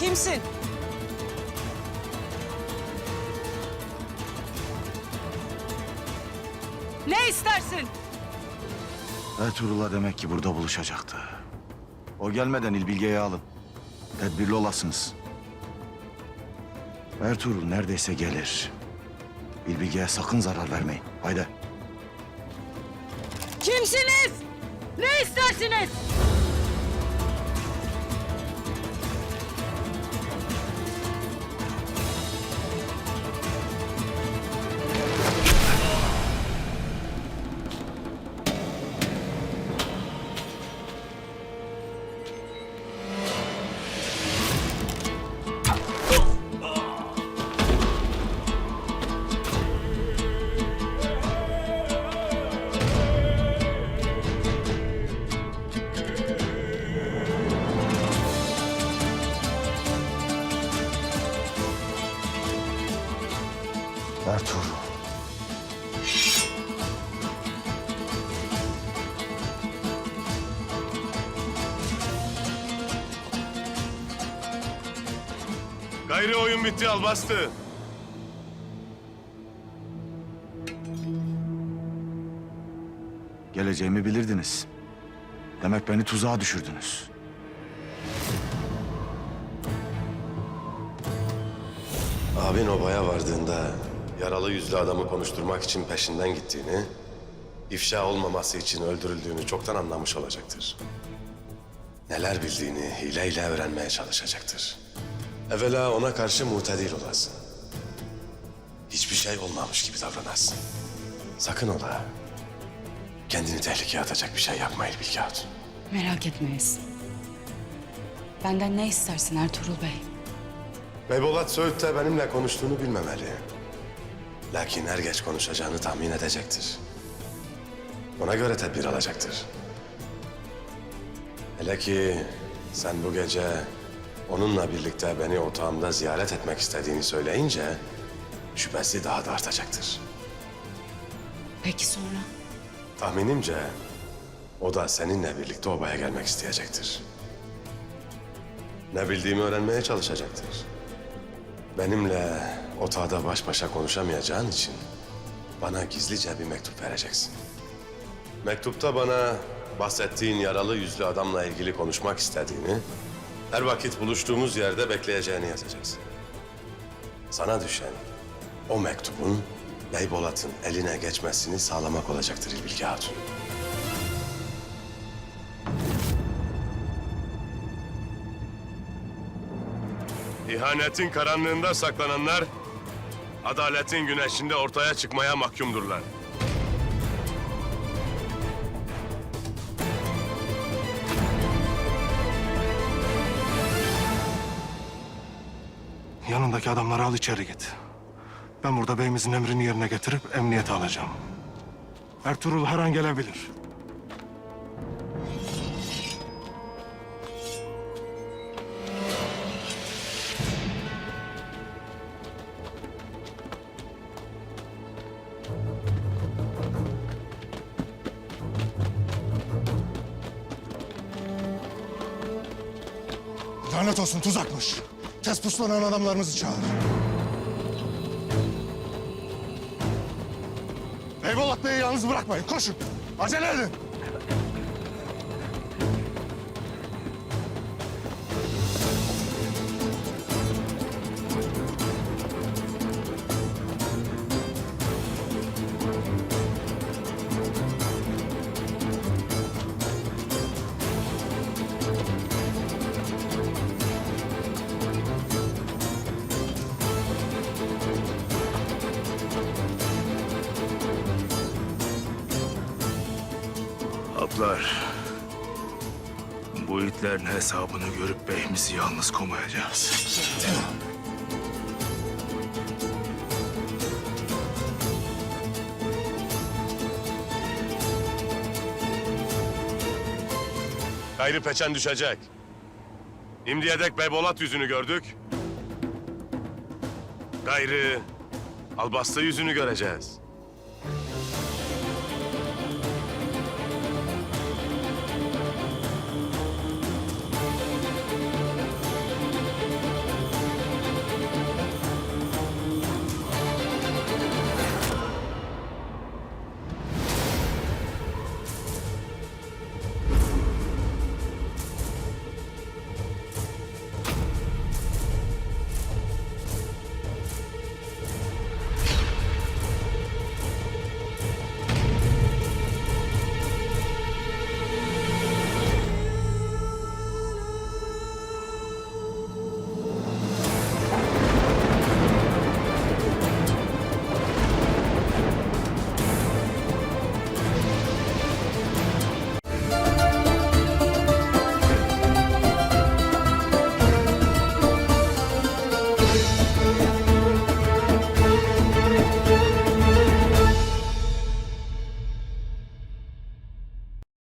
Kimsin? Ne istersin? Ertuğrul'la demek ki burada buluşacaktı. O gelmeden İlbilge'yi alın. Tedbirli olasınız. Ertuğrul neredeyse gelir. İlbilge'ye sakın zarar vermeyin. Haydi. Kimsiniz? Ne istersiniz? Gayri oyun bitti Albastı. Geleceğimi bilirdiniz. Demek beni tuzağa düşürdünüz. Abin obaya vardığında yaralı yüzlü adamı konuşturmak için peşinden gittiğini, ifşa olmaması için öldürüldüğünü çoktan anlamış olacaktır. Neler bildiğini hileyle öğrenmeye çalışacaktır. Evvela ona karşı mutedil olasın. Hiçbir şey olmamış gibi davranasın. Sakın ola. Kendini tehlikeye atacak bir şey yapma İlbilge Hatun. Merak etmeyiz. Benden ne istersin Ertuğrul Bey? Beybolat Söğüt'te benimle konuştuğunu bilmemeli. Lakin er geç konuşacağını tahmin edecektir. Ona göre tedbir alacaktır. Hele ki sen bu gece onunla birlikte beni otağımda ziyaret etmek istediğini söyleyince şüphesi daha da artacaktır. Peki sonra? Tahminimce o da seninle birlikte obaya gelmek isteyecektir. Ne bildiğimi öğrenmeye çalışacaktır. Benimle otağda baş başa konuşamayacağın için bana gizlice bir mektup vereceksin. Mektupta bana bahsettiğin yaralı yüzlü adamla ilgili konuşmak istediğini, her vakit buluştuğumuz yerde bekleyeceğini yazacaksın. Sana düşen o mektubun Beybolat'ın eline geçmesini sağlamak olacaktır İlbilge Hatun. İhanetin karanlığında saklananlar, adaletin güneşinde ortaya çıkmaya mahkumdurlar. Yanındaki adamları al içeri git. Ben burada beyimizin emrini yerine getirip emniyete alacağım. Ertuğrul her an gelebilir. Lanet olsun tuzakmış. Tez puslanan adamlarımızı çağır. Eyvallah Bey'i yalnız bırakmayın. Koşun. Acele edin. Atlar. Bu itlerin hesabını görüp beyimizi yalnız komayacağız. Gayrı peçen düşecek. Şimdiye dek Beybolat yüzünü gördük. Gayrı Albastı yüzünü göreceğiz.